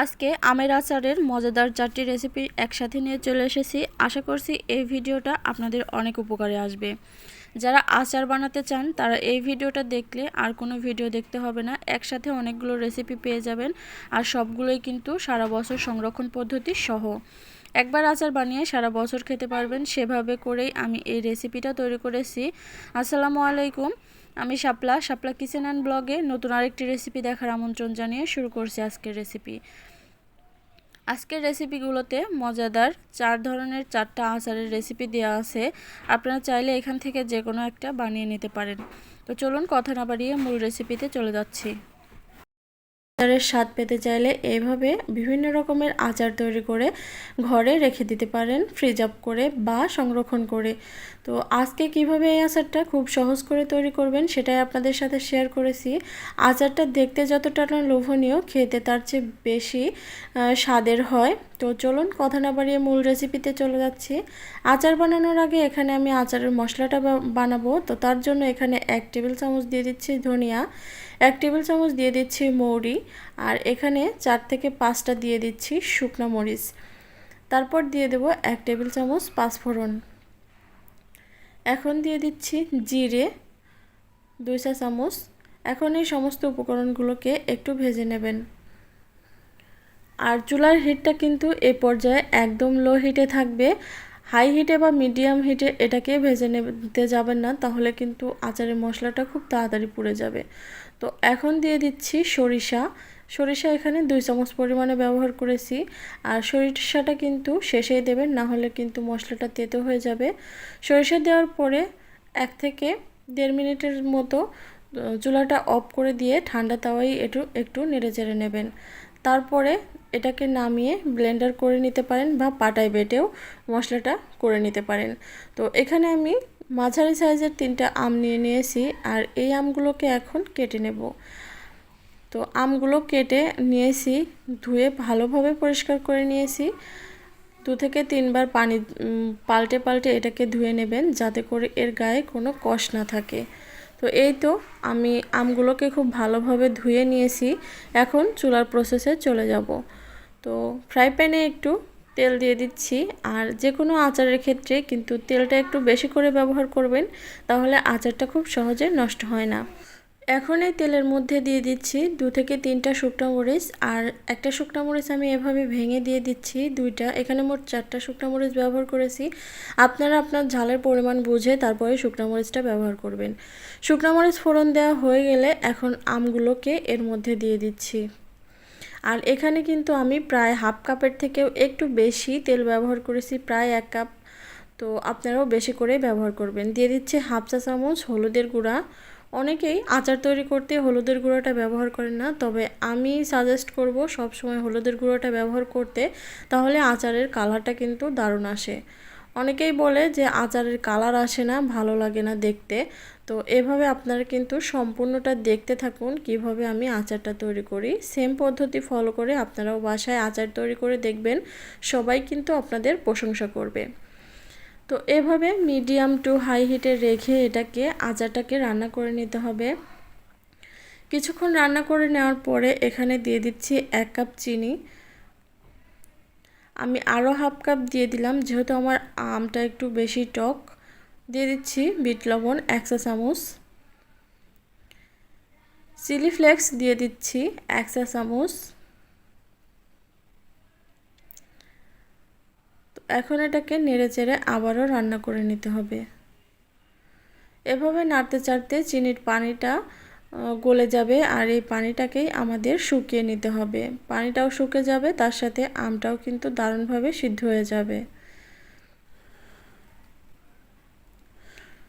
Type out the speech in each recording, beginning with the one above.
আজকে আমের আচারের মজাদার চারটি রেসিপি একসাথে নিয়ে চলে এসেছি। আশা করছি এই ভিডিওটা আপনাদের অনেক উপকারে আসবে। যারা আচার বানাতে চান, তারা এই ভিডিওটা দেখলে আর কোনো ভিডিও দেখতে হবে না। একসাথে অনেকগুলো রেসিপি পেয়ে যাবেন আর সবগুলোই কিন্তু সারা বছর সংরক্ষণ পদ্ধতি সহ। একবার আচার বানিয়ে সারা বছর খেতে পারবেন, সেভাবে করেই আমি এই রেসিপিটা তৈরি করেছি। আসসালামু আলাইকুম। আমি শাপলা শাপলা কিচেন অ্যান্ড ব্লগে নতুন আরেকটি রেসিপি দেখার আমন্ত্রণ জানিয়ে শুরু করছি আজকের রেসিপি আজকের রেসিপিগুলোতে মজাদার চার ধরনের চারটা আচারের রেসিপি দেওয়া আছে। আপনারা চাইলে এখান থেকে যে কোনো একটা বানিয়ে নিতে পারেন। তো চলুন কথা না বাড়িয়ে মূল রেসিপিতে চলে যাচ্ছি। আচারের স্বাদ পেতে চাইলে এইভাবে বিভিন্ন রকমের আচার তৈরি করে ঘরে রেখে দিতে পারেন, ফ্রিজ আপ করে বা সংরক্ষণ করে। তো আজকে কীভাবে এই আচারটা খুব সহজ করে তৈরি করবেন সেটাই আপনাদের সাথে শেয়ার করেছি। আচারটা দেখতে যতটা লোভনীয়, খেতে তার চেয়ে বেশি স্বাদের হয়। তো চলুন কথা না বাড়িয়ে মূল রেসিপিতে চলে যাচ্ছি। আচার বানানোর আগে এখানে আমি আচারের মশলাটা বানাবো। তো তার জন্য এখানে এক টেবিল চামচ দিয়ে দিচ্ছি ধনিয়া, এক টেবিল চামচ দিয়ে দিচ্ছি মৌরি, আর এখানে চার থেকে পাঁচটা দিয়ে দিচ্ছি শুকনো মরিচ। তারপর দিয়ে দেব এক টেবিল চামচ পাঁচফোড়ন। এখন দিয়ে দিচ্ছি জিরে, দুই চা চামচ। এখন এই সমস্ত উপকরণগুলোকে একটু ভেজে নেবেন। আর চুলার হিটটা কিন্তু এ পর্যায়ে একদম লো হিটে থাকবে। হাই হিটে বা মিডিয়াম হিটে এটাকে ভেজে নিতে যাবেন না, তাহলে কিন্তু আচারের মশলাটা খুব তাড়াতাড়ি পুড়ে যাবে। তো এখন দিয়ে দিচ্ছি সরিষা। সরিষা এখানে দুই চামচ পরিমাণে ব্যবহার করেছি। আর সরিষাটা কিন্তু শেষেই দেবেন, না হলে কিন্তু মশলাটা তেতো হয়ে যাবে। সরিষা দেওয়ার পরে এক থেকে দেড় মিনিটের মতো চুলাটা অফ করে দিয়ে ঠান্ডা তাওয়াই একটু একটু নেড়ে চেড়ে নেবেন। তারপরে এটাকে নামিয়ে ব্লেন্ডার করে নিতে পারেন বা পাটায় বেটেও মশলাটা করে নিতে পারেন। তো এখানে আমি মাঝারি সাইজের তিনটা আম নিয়ে নিয়েছি আর এই আমগুলোকে এখন কেটে নেব। তো আমগুলো কেটে নিয়েছি, ধুয়ে ভালোভাবে পরিষ্কার করে নিয়েছি। দু থেকে তিনবার পানি পাল্টে পাল্টে এটাকে ধুয়ে নেবেন যাতে করে এর গায়ে কোনো কষ না থাকে। তো এই তো আমি আমগুলোকে খুব ভালোভাবে ধুয়ে নিয়েছি। এখন চুলার প্রসেসে চলে যাব। তো ফ্রাই প্যানে একটু তেল দিয়ে দিচ্ছি। আর যে কোনো আচারের ক্ষেত্রে কিন্তু তেলটা একটু বেশি করে ব্যবহার করবেন, তাহলে আচারটা খুব সহজে নষ্ট হয় না। এখন এই তেলের মধ্যে দিয়ে দিচ্ছি দু থেকে তিনটা শুকনো মরিচ, আর একটা শুকনো মরিচ আমি এভাবে ভেঙে দিয়ে দিচ্ছি দুইটা। এখানে মোট চারটা শুকনো মরিচ ব্যবহার করেছি। আপনারা আপনার ঝালের পরিমাণ বুঝে তারপরে শুকনো মরিচটা ব্যবহার করবেন। শুকনো মরিচ ফোড়ন দেওয়া হয়ে গেলে এখন আমগুলোকে এর মধ্যে দিয়ে দিচ্ছি। আর এখানে কিন্তু আমি প্রায় হাফ কাপের থেকেও একটু বেশি তেল ব্যবহার করেছি, প্রায় এক কাপ। তো আপনারাও বেশি করে ব্যবহার করবেন। দিয়ে দিচ্ছে হাফ চা চামচ হলুদের গুঁড়া। অনেকেই আচার তৈরি করতে হলুদের গুঁড়োটা ব্যবহার করেন না, তবে আমি সাজেস্ট করব সব সময় হলুদের গুঁড়োটা ব্যবহার করতে, তাহলে আচারের কালারটা কিন্তু দারুণ আসে। অনেকেই বলে যে আচারের কালার আসে না, ভালো লাগে না দেখতে, তো এভাবে আপনারা কিন্তু সম্পূর্ণটা দেখতে থাকুন কীভাবে আমি আচারটা তৈরি করি। সেম পদ্ধতি ফলো করে আপনারাও বাসায় আচার তৈরি করে দেখবেন, সবাই কিন্তু আপনাদের প্রশংসা করবে। তো এভাবে মিডিয়াম টু হাই হিটে রেখে এটাকে, আচারটাকে রান্না করে নিতে হবে। কিছুক্ষণ রান্না করে নেওয়ার পরে এখানে দিয়ে দিচ্ছি এক কাপ চিনি। আমি আরও হাফ কাপ দিয়ে দিলাম, যেহেতু আমার আমটা একটু বেশি টক। দিয়ে দিচ্ছি বিট লবণ একশো চামচ। চিলি ফ্লেক্স দিয়ে দিচ্ছি একশো চামচ। এখন এটাকে নেড়ে চেড়ে আবারও রান্না করে নিতে হবে। এভাবে নাড়তে চাড়তে চিনির পানিটা গলে যাবে আর এই পানিটাকেই আমাদের শুকিয়ে নিতে হবে। পানিটাও শুকে যাবে, তার সাথে আমটাও কিন্তু দারুণভাবে সিদ্ধ হয়ে যাবে।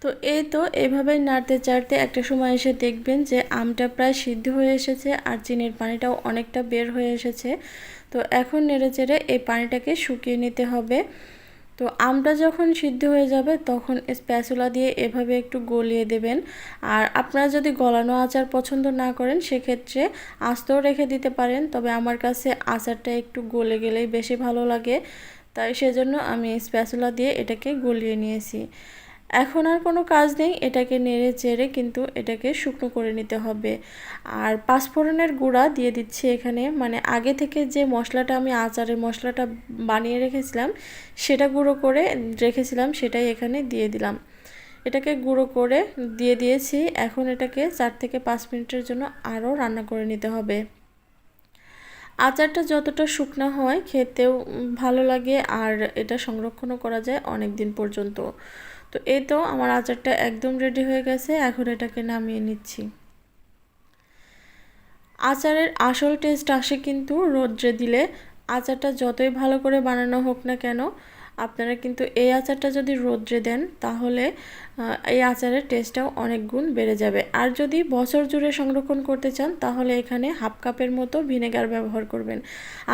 তো এই তো এভাবেই নাড়তে চাড়তে একটা সময় এসে দেখবেন যে আমটা প্রায় সিদ্ধ হয়ে এসেছে আর চিনির পানিটাও অনেকটা বের হয়ে এসেছে। তো এখন নেড়ে চেড়ে এই পানিটাকে শুকিয়ে নিতে হবে। তো আমটা যখন সিদ্ধ হয়ে যাবে তখন স্প্যাচুলা দিয়ে এভাবে একটু গলিয়ে দেবেন। আর আপনারা যদি গলানো আচার পছন্দ না করেন, সেক্ষেত্রে আস্তেও রেখে দিতে পারেন। তবে আমার কাছে আচারটা একটু গলে গেলেই বেশি ভালো লাগে। তাই সেজন্য আমি স্প্যাচুলা দিয়ে এটাকে গলিয়ে নিয়েছি। এখন আর কোনো কাজ নেই, এটাকে নেড়ে চেড়ে কিন্তু এটাকে শুকনো করে নিতে হবে। আর পাঁচফোড়নের গুঁড়া দিয়ে দিচ্ছি এখানে। মানে আগে থেকে যে মশলাটা আমি আচারের মশলাটা বানিয়ে রেখেছিলাম, সেটা গুঁড়ো করে রেখেছিলাম, সেটাই এখানে দিয়ে দিলাম। এটাকে গুঁড়ো করে দিয়ে দিয়েছি। এখন এটাকে চার থেকে পাঁচ মিনিটের জন্য আরও রান্না করে নিতে হবে। আচারটা যতটা শুকনা হয় খেতেও ভালো লাগে আর এটা সংরক্ষণও করা যায় অনেক দিন পর্যন্ত। তো এই তো আমার আচারটা একদম রেডি হয়ে গেছে, এখন এটাকে নামিয়ে নিচ্ছি। আচারের আসল টেস্ট আসে কিন্তু রোদ্রে দিলে। আচারটা যতই ভালো করে বানানো হোক না কেন আপনারা কিন্তু এই আচারটা যদি রোদ্রে দেন, তাহলে এই আচারের টেস্টটাও অনেক গুণ বেড়ে যাবে। আর যদি বছর জুড়ে সংরক্ষণ করতে চান, তাহলে এখানে হাফ কাপের মতো ভিনেগার ব্যবহার করবেন।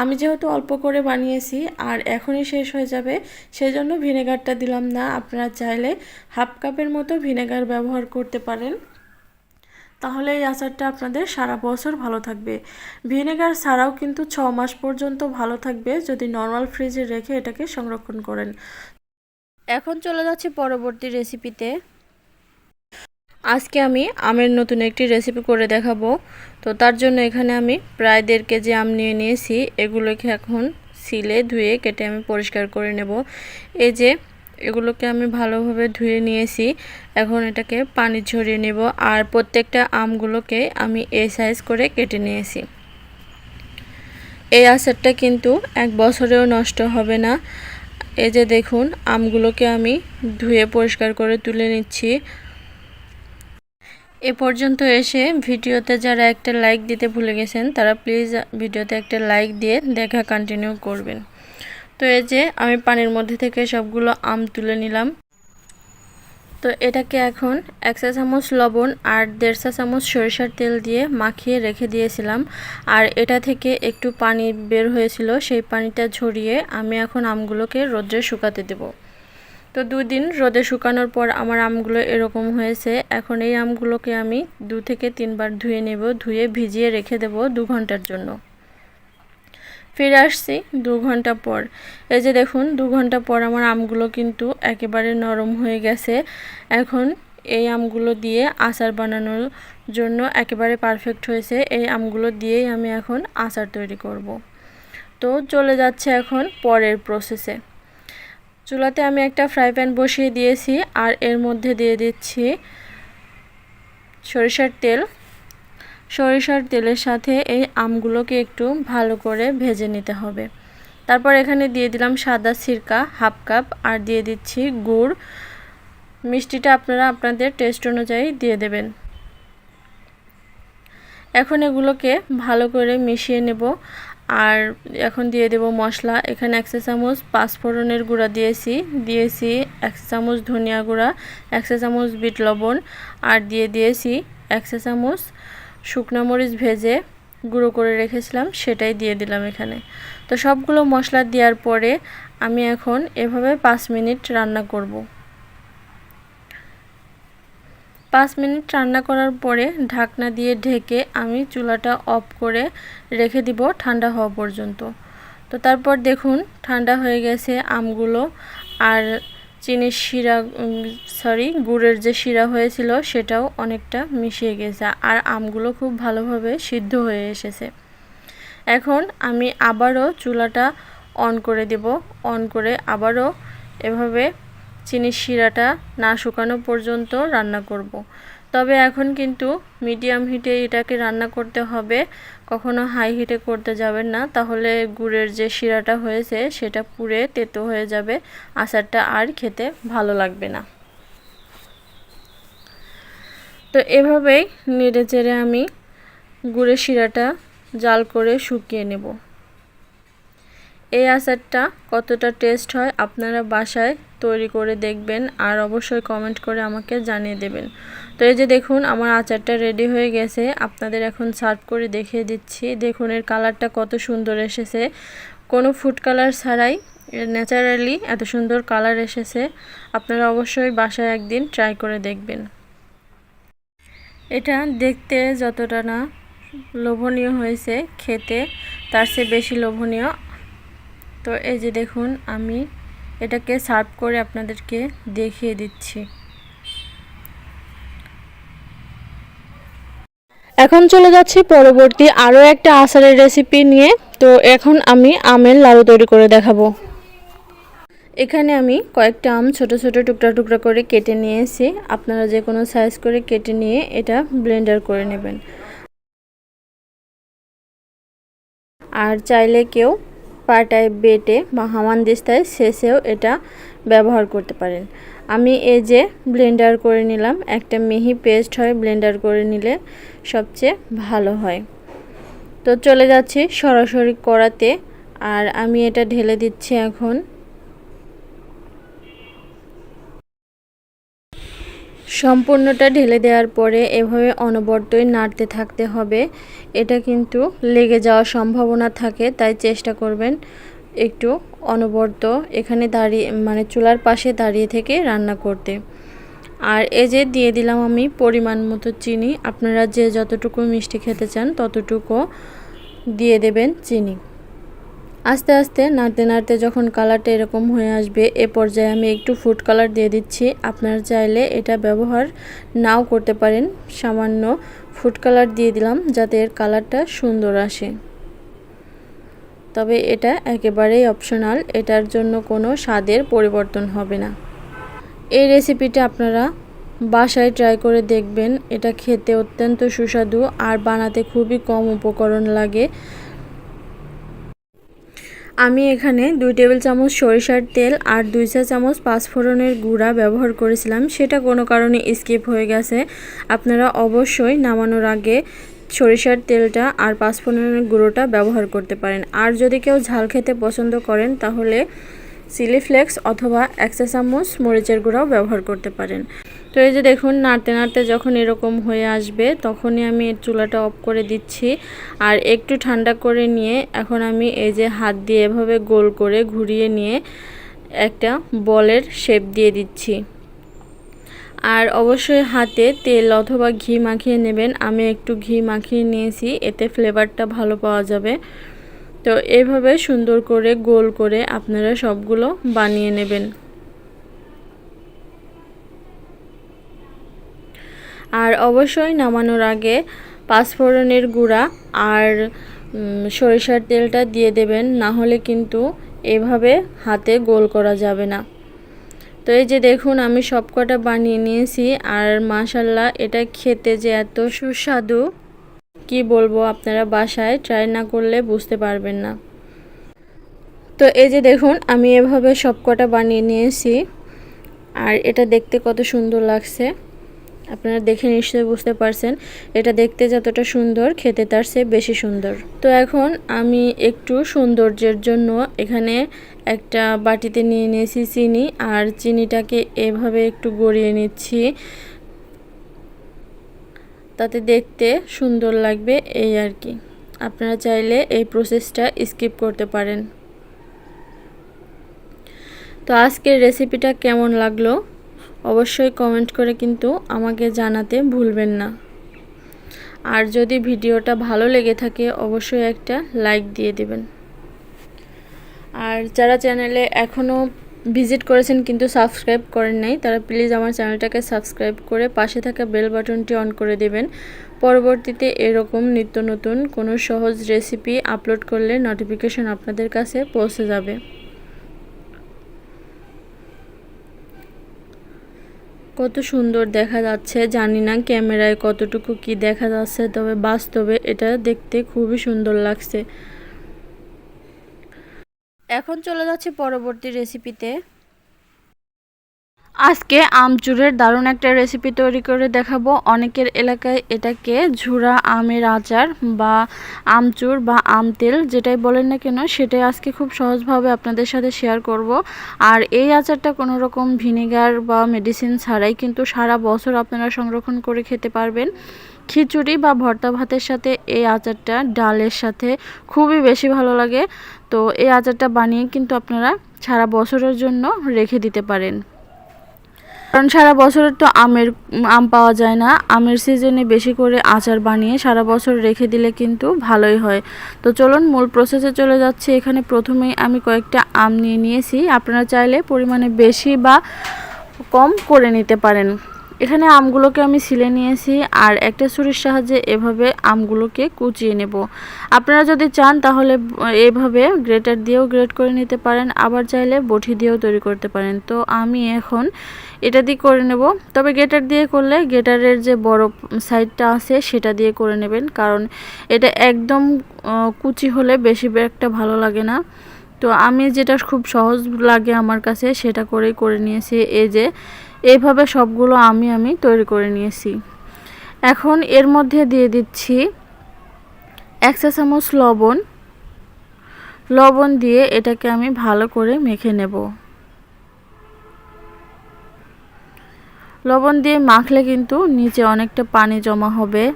আমি যেহেতু অল্প করে বানিয়েছি, আর এখনই শেষ হয়ে যাবে, সেজন্য ভিনেগারটা দিলাম না। আপনারা চাইলে হাফ কাপের মতো ভিনেগার ব্যবহার করতে পারেন। তাহলে এই আচারটা আপনাদের সারা বছর ভালো থাকবে। ভিনেগার ছাড়াও কিন্তু ছ মাস পর্যন্ত ভালো থাকবে যদি নর্মাল ফ্রিজে রেখে এটাকে সংরক্ষণ করেন। এখন চলে যাচ্ছে পরবর্তী রেসিপিতে। আজকে আমি আমের নতুন একটি রেসিপি করে দেখাবো। তো তার জন্য এখানে আমি প্রায় দেড় কেজি আম নিয়ে নিয়েছি। এগুলোকে এখন সিলে ধুয়ে কেটে আমি পরিষ্কার করে নেব। এই যে এগুলোকে আমি ভালোভাবে ধুয়ে নিয়েছি। এখন এটাকে পানি ঝরিয়ে নেব আর প্রত্যেকটা আমগুলোকে আমি এই সাইজ করে কেটে নিয়েছি। এই আচারটা কিন্তু এক বছরেও নষ্ট হবে না। এই যে দেখুন, আমগুলোকে আমি ধুয়ে পরিষ্কার করে তুলে নিচ্ছি। এ পর্যন্ত এসে ভিডিওতে যারা একটা লাইক দিতে ভুলে গেছেন, তারা প্লিজ ভিডিওতে একটা লাইক দিয়ে দেখা কন্টিনিউ করবেন। তো এই যে আমি পানির মধ্যে থেকে সবগুলো আম তুলে নিলাম। তো এটাকে এখন এক চা চামচ লবণ আর দেড় চা চামচ সরিষার তেল দিয়ে মাখিয়ে রেখে দিয়েছিলাম। আর এটা থেকে একটু পানি বের হয়েছিল, সেই পানিটা ঝরিয়ে আমি এখন আমগুলোকে রোদ্রে শুকাতে দেব। তো দুদিন রোদে শুকানোর পর আমার আমগুলো এরকম হয়েছে, এখন এই আমগুলোকে আমি দু থেকে তিনবার ধুয়ে নেব, ধুয়ে ভিজিয়ে রেখে দেব দু ঘণ্টার জন্য। ফিরে আসছি দু ঘণ্টা পর। এই যে দেখুন, দু ঘণ্টা পর আমার আমগুলো কিন্তু একেবারে নরম হয়ে গেছে। এখন এই আমগুলো দিয়ে আচার বানানোর জন্য একেবারে পারফেক্ট হয়েছে। এই আমগুলো দিয়েই আমি এখন আচার তৈরি করব। তো চলে যাচ্ছে এখন পরের প্রসেসে চুলাতে আমি একটা ফ্রাই প্যান বসিয়ে দিয়েছি আর এর মধ্যে দিয়ে দিচ্ছি সরিষার তেল। সরিষার তেলের সাথে এই আমগুলোকে একটু ভালো করে ভেজে নিতে হবে। তারপর এখানে দিয়ে দিলাম সাদা সিরকা, হাফ কাপ, আর দিয়ে দিচ্ছি গুড়। মিষ্টিটা আপনারা আপনাদের টেস্ট অনুযায়ী দিয়ে দেবেন। এখন এগুলোকে ভালো করে মিশিয়ে নেব। আর এখন দিয়ে দেব মশলা। এখানে এক চামচ পাঁচফোড়নের গুঁড়া দিয়েছি। দিয়েছি এক চামচ ধনিয়া গুঁড়া, এক চামচ বিট লবণ, আর দিয়ে দিয়েছি এক চামচ শুকনো মরিচ ভেজে গুঁড়ো করে রেখেছিলাম, সেটাই দিয়ে দিলাম এখানে। তো সবগুলো মশলা দেওয়ার পরে আমি এখন এভাবে পাঁচ মিনিট রান্না করব। পাঁচ মিনিট রান্না করার পরে ঢাকনা দিয়ে ঢেকে আমি চুলাটা অফ করে রেখে দিব ঠান্ডা হওয়া পর্যন্ত। তো তারপর দেখুন ঠান্ডা হয়ে গেছে আমগুলো, আর চিনির শিরা সরি গুড়ের যে শিরা হয়েছিল সেটাও অনেকটা মিশিয়ে গেছে আর আমগুলো খুব ভালোভাবে সিদ্ধ হয়ে এসেছে এখন আমি আবারও চুলাটা অন করে দেব অন করে আবারও এভাবে চিনির শিরাটা না শুকানো পর্যন্ত রান্না করব। তবে এখন কিন্তু মিডিয়াম হিটে এটাকে রান্না করতে হবে। কখনো হাই হিটে করতে যাবেন না। তাহলে গুড়ের যে শিরাটা হয়েছে, সেটা পুড়ে তেতো হয়ে যাবে। আচারটা আর খেতে ভালো লাগবে না। তো এভাবেই নেড়ে চেড়ে আমি গুড়ের শিরাটা জাল করে শুকিয়ে নেব। এই আচারটা কতটা টেস্ট হয় আপনারা বাসায় তৈরি করে দেখবেন। আর অবশ্যই কমেন্ট করে আমাকে জানিয়ে দেবেন। তো এই যে দেখুন, আমার আচারটা রেডি হয়ে গেছে। আপনাদের এখন সার্ভ করে দেখিয়ে দিচ্ছি। দেখুন, এর কালারটা কত সুন্দর এসেছে। কোনো ফুড কালার ছাড়াই ন্যাচারালি এত সুন্দর কালার এসেছে। আপনারা অবশ্যই বাসায় একদিন ট্রাই করে দেখবেন। এটা দেখতে যতটা না লোভনীয় হয়েছে, খেতে তার চেয়ে বেশি লোভনীয়। তো এই যে দেখুন, আমি এটাকে সার্ভ করে আপনাদেরকে দেখিয়ে দিচ্ছি। এখন চলে যাচ্ছি পরবর্তী আরও একটা আচারের রেসিপি নিয়ে। তো এখন আমি আমের লাড়ু তৈরি করে দেখাবো। এখানে আমি কয়েকটা আম ছোট ছোট টুকরা টুকরা করে কেটে নিয়েছি। আপনারা যে কোনো সাইজ করে কেটে নিয়ে এটা ব্লেন্ডার করে নেবেন। আর চাইলে কেউ পাটায় বেটে বা হামান দিস্তায় শেষেও এটা ব্যবহার করতে পারেন। আমি এই যে ব্লেন্ডার করে নিলাম, একটা মিহি পেস্ট হয় ব্লেন্ডার করে নিলে সবচেয়ে ভালো হয়। তো চলে যাচ্ছি সরাসরি কড়াতে, আর আমি এটা ঢেলে দিচ্ছি এখন। সম্পূর্ণটা ঢেলে দেওয়ার পরে এভাবে অনবরতই নাড়তে থাকতে হবে। এটা কিন্তু লেগে যাওয়ার সম্ভাবনা থাকে, তাই চেষ্টা করবেন একটু অনবরত এখানে দাঁড়িয়ে মানে চুলার পাশে দাঁড়িয়ে থেকে রান্না করতে। আর এই যে দিয়ে দিলাম আমি পরিমাণ মতো চিনি। আপনারা যে যতটুকু মিষ্টি খেতে চান ততটুকু দিয়ে দেবেন চিনি। আস্তে আস্তে, নাড়তে নাড়তে যখন কালারটা এরকম হয়ে আসবে, এ পর্যায়ে আমি একটু ফুড কালার দিয়ে দিচ্ছি। আপনারা চাইলে এটা ব্যবহার নাও করতে পারেন। সামান্য ফুড কালার দিয়ে দিলাম যাতে এর কালারটা সুন্দর আসে। তবে এটা একেবারেই অপশনাল এটার জন্য কোনো স্বাদের পরিবর্তন হবে না। এই রেসিপিটা আপনারা বাসায় ট্রাই করে দেখবেন, এটা খেতে অত্যন্ত সুস্বাদু আর বানাতে খুবই কম উপকরণ লাগে। আমি এখানে দুই টেবিল চামচ সরিষার তেল আর দুই চা চামচ পাঁচফোড়নের গুঁড়া ব্যবহার করেছিলাম। সেটা কোনো কারণে স্কিপ হয়ে গেছে। আপনারা অবশ্যই নামানোর আগে সরিষার তেলটা আর পাঁচফোড়নের গুঁড়োটা ব্যবহার করতে পারেন। আর যদি কেউ ঝাল খেতে পছন্দ করেন, তাহলে চিলি ফ্লেক্স অথবা চামচ মরিচের গুঁড়াও ব্যবহার করতে পারেন। তো এই যে দেখুন, নাড়তে নাড়তে যখন এরকম হয়ে আসবে, তখনই আমি এর চুলাটা অফ করে দিচ্ছি। আর একটু ঠান্ডা করে নিয়ে এখন আমি এই যে হাত দিয়ে এভাবে গোল করে ঘুরিয়ে নিয়ে একটা বলের শেপ দিয়ে দিচ্ছি। আর অবশ্যই হাতে তেল অথবা ঘি মাখিয়ে নেবেন। আমি একটু ঘি মাখিয়ে নিয়েছি, এতে ফ্লেভারটা ভালো পাওয়া যাবে। তো এভাবে সুন্দর করে, গোল করে আপনারা সবগুলো বানিয়ে নেবেন। আর অবশ্যই নামানোর আগে পাঁচফোড়নের গুঁড়া আর সরিষার তেলটা দিয়ে দেবেন। না হলে কিন্তু এভাবে হাতে গোল করা যাবে না। তো এই যে দেখুন, আমি সবকটা বানিয়ে নিয়েছি আর মাশাল্লাহ এটা খেতে যে এত সুস্বাদু। কি বলব আপনারা বাসায় ট্রাই না করলে বুঝতে পারবেন না। তো এই যে দেখুন, আমি এভাবে সবকটা বানিয়ে নিয়েছি। আর এটা দেখতে কত সুন্দর লাগছে। আপনারা দেখে নিশ্চয়ই বুঝতে পারছেন, এটা দেখতে যতটা সুন্দর, খেতে তার চেয়ে বেশি সুন্দর। তো এখন আমি একটু সৌন্দর্যের জন্য এখানে একটা বাটিতে নিয়ে নিয়েছি চিনি, আর চিনিটাকে এভাবে একটু গড়িয়ে নিচ্ছি। তাতে দেখতে সুন্দর লাগবে এই আর কি। আপনারা চাইলে এই প্রসেসটা স্কিপ করতে পারেন। তো আজকের রেসিপিটা কেমন লাগল? অবশ্যই কমেন্ট করে কিন্তু আমাকে জানাতে ভুলবেন না। আর যদি ভিডিওটা ভালো লেগে থাকে, অবশ্যই একটা লাইক দিয়ে দেবেন। আর যারা চ্যানেলে এখনও ভিজিট করেছেন কিন্তু সাবস্ক্রাইব করেন নাই, তারা প্লিজ আমার চ্যানেলটাকে সাবস্ক্রাইব করে পাশে থাকা বেল বাটনটি অন করে দেবেন। পরবর্তীতে এরকম নিত্য নতুন কোনো সহজ রেসিপি আপলোড করলে নোটিফিকেশন আপনাদের কাছে পৌঁছে যাবে। কত সুন্দর দেখা যাচ্ছে। জানি না ক্যামেরায় কতটুকু কি দেখা যাচ্ছে, তবে বাস্তবে এটা দেখতে খুবই সুন্দর লাগছে। এখন চলে যাচ্ছে পরবর্তী রেসিপিতে আজকে আমচুরের দারুণ একটা রেসিপি তৈরি করে দেখাবো। অনেকের এলাকায় এটাকে ঝুরা আমের আচার বা আমচুর বা আম তেল যেটাই বলেন না কেন, সেটাই আজকে খুব সহজভাবে আপনাদের সাথে শেয়ার করব। আর এই আচারটা কোনো রকম ভিনেগার বা মেডিসিন ছাড়াই কিন্তু সারা বছর আপনারা সংরক্ষণ করে খেতে পারবেন। খিচুড়ি বা ভর্তা ভাতের সাথে এই আচারটা ডালের সাথে খুবই বেশি ভালো লাগে। তো এই আচারটা বানিয়ে কিন্তু আপনারা সারা বছরের জন্য রেখে দিতে পারেন। কারণ সারা বছরের তো আমের, আম পাওয়া যায় না। আমের সিজনে বেশি করে আচার বানিয়ে সারা বছর রেখে দিলে কিন্তু ভালোই হয়। তো চলুন মূল প্রসেসে চলে যাচ্ছে। এখানে প্রথমেই আমি কয়েকটা আম নিয়ে নিয়েছি। আপনারা চাইলে পরিমাণে বেশি বা কম করে নিতে পারেন। এখানে আমগুলোকে আমি ছিলে নিয়েছি আর একটা ছুরির সাহায্যে এভাবে আমগুলোকে কুচিয়ে নেব। আপনারা যদি চান তাহলে এভাবে গ্রেটার দিয়েও গ্রেট করে নিতে পারেন, আবার চাইলে বটি দিয়েও তৈরি করতে পারেন। তো আমি এখন এটা দিয়ে করে নেব। তবে গেটার দিয়ে করলে গেটারের যে বড় সাইডটা আছে সেটা দিয়ে করে নেবেন। কারণ এটা একদম কুচি হলে বেশি একটা ভালো লাগে না। তো আমি যেটা খুব সহজ লাগে আমার কাছে সেটা করেই করে নিয়েছি। এই যে, এইভাবে সবগুলো আমি আমি তৈরি করে নিয়েছি। এখন এর মধ্যে দিয়ে দিচ্ছি এক চামচ লবণ। লবণ দিয়ে এটাকে আমি ভালো করে মেখে নেব। লবণ দিয়ে মাখলে কিন্তু নিচে অনেকটা পানি জমা হবে।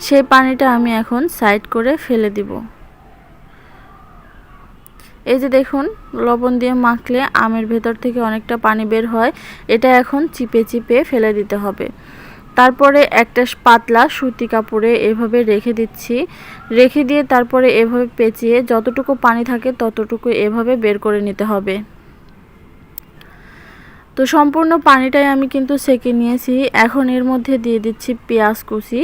সেই পানিটা আমি এখন সাইড করে ফেলে দিব। এই যে দেখুন, লবণ দিয়ে মাখলে আমের ভেতর থেকে অনেকটা পানি বের হয়। এটা এখন চিপে চিপে ফেলে দিতে হবে। তারপরে একটা পাতলা সুতি কাপড়ে এভাবে রেখে দিচ্ছি। রেখে দিয়ে তারপরে এভাবে পেঁচিয়ে যতটুকু পানি থাকে ততটুকু এভাবে বের করে নিতে হবে। তো সম্পূর্ণ পানিটাই আমি কিন্তু সেকে নিয়েছি। এখন এর মধ্যে দিয়ে দিচ্ছি পেঁয়াজ কুচি।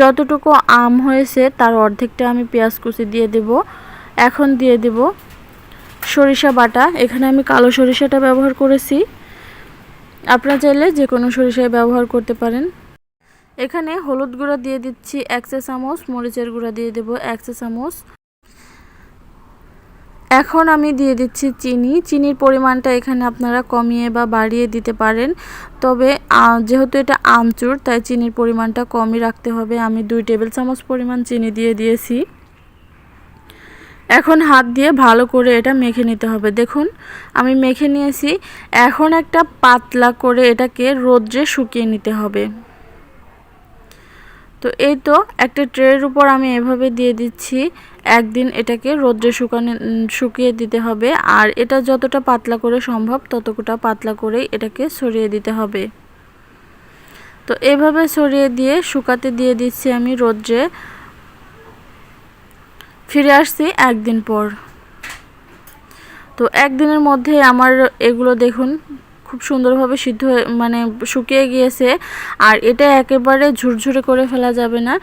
যতটুকু আম হয়েছে, তার অর্ধেকটা আমি পেঁয়াজ কুচি দিয়ে দেব। এখন দিয়ে দেব সরিষা বাটা। এখানে আমি কালো সরিষাটা ব্যবহার করেছি। আপনারা চাইলে যে কোনো সরিষায় ব্যবহার করতে পারেন। এখানে হলুদ গুঁড়া দিয়ে দিচ্ছি এক চা চামচ, মরিচের গুঁড়া দিয়ে দেব এক চা চামচ। এখন আমি দিয়ে দিচ্ছি চিনি। চিনির পরিমাণটা এখানে আপনারা কমিয়ে বা বাড়িয়ে দিতে পারেন। তবে যেহেতু এটা আমচুর, তাই চিনির পরিমাণটা কমই রাখতে হবে। আমি দুই টেবিল চামচ পরিমাণ চিনি দিয়ে দিয়েছি। এখন হাত দিয়ে ভালো করে এটা মেখে নিতে হবে। দেখুন, আমি মেখে নিয়েছি। এখন একটা পাতলা করে এটাকে রোদ্রে শুকিয়ে নিতে হবে। তো এই তো একটা ট্রের উপর আমি এভাবে দিয়ে দিচ্ছি। একদিন এটাকে রোদ্রে শুকানো শুকিয়ে দিতে হবে। আর এটা যতটা পাতলা করে সম্ভব ততটা পাতলা করেই এটাকে সরিয়ে দিতে হবে। তো এভাবে সরিয়ে দিয়ে শুকাতে দিয়ে দিচ্ছি আমি রোদ্রে। ফিরে আসছি একদিন পর। তো একদিনের মধ্যে আমার এগুলো দেখুন খুব সুন্দরভাবে সিদ্ধ মানে শুকিয়ে গিয়েছে। আর এটা একেবারে ঝুরঝুরে করে ফেলা যাবে না।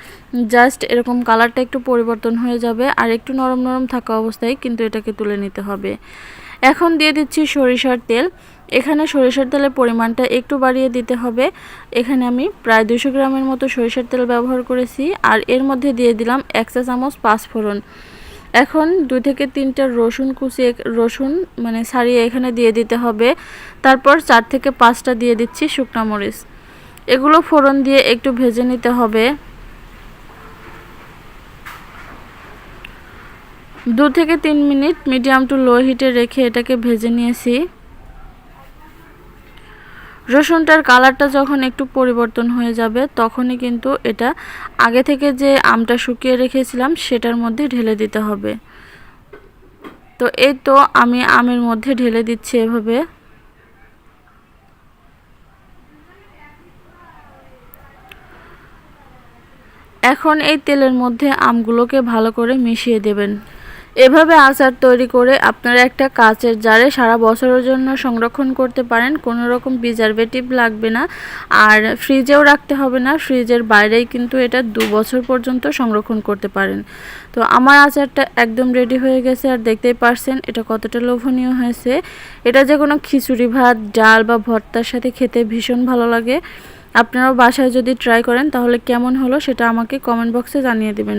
জাস্ট এরকম কালারটা একটু পরিবর্তন হয়ে যাবে আর একটু নরম নরম থাকা অবস্থায় কিন্তু এটাকে তুলে নিতে হবে। এখন দিয়ে দিচ্ছি সরিষার তেল। এখানে সরিষার তেলের পরিমাণটা একটু বাড়িয়ে দিতে হবে। এখানে আমি প্রায় দুশো গ্রামের মতো সরিষার তেল ব্যবহার করেছি। আর এর মধ্যে দিয়ে দিলাম এক চা চামচ পাঁচফোড়ন। এখন দুই থেকে তিনটা রসুন কুচিয়ে রসুন মানে ছাড়িয়ে এখানে দিয়ে দিতে হবে। তারপর চার থেকে পাঁচটা দিয়ে দিচ্ছি শুকনা মরিচ। এগুলো ফোড়ন দিয়ে একটু ভেজে নিতে হবে। দু থেকে তিন মিনিট মিডিয়াম টু লো হিটে রেখে এটাকে ভেজে নিয়েছি। রসুনটার কালারটা যখন একটু পরিবর্তন হয়ে যাবে, তখনই কিন্তু এটা আগে থেকে যে আমটা শুকিয়ে রেখেছিলাম, সেটার মধ্যে ঢেলে দিতে হবে। তো এই তো আমি আমের মধ্যে ঢেলে দিচ্ছি এভাবে। এখন এই তেলের মধ্যে আমগুলোকে ভালো করে মিশিয়ে দেবেন। এভাবে আচার তৈরি করে আপনারা একটা কাচের জারে সারা বছরের জন্য সংরক্ষণ করতে পারেন। কোনো রকম প্রিজারভেটিভ লাগবে না। আর ফ্রিজেও রাখতে হবে না। ফ্রিজের বাইরেই কিন্তু এটা দু বছর পর্যন্ত সংরক্ষণ করতে পারেন। তো আমার আচারটা একদম রেডি হয়ে গেছে। আর দেখতেই পারছেন এটা কতটা লোভনীয় হয়েছে। এটা যে কোনো খিচুড়ি, ভাত, ডাল বা ভর্তার সাথে খেতে ভীষণ ভালো লাগে। আপনারাও বাসায় যদি ট্রাই করেন তাহলে কেমন হলো সেটা আমাকে কমেন্ট বক্সে জানিয়ে দেবেন।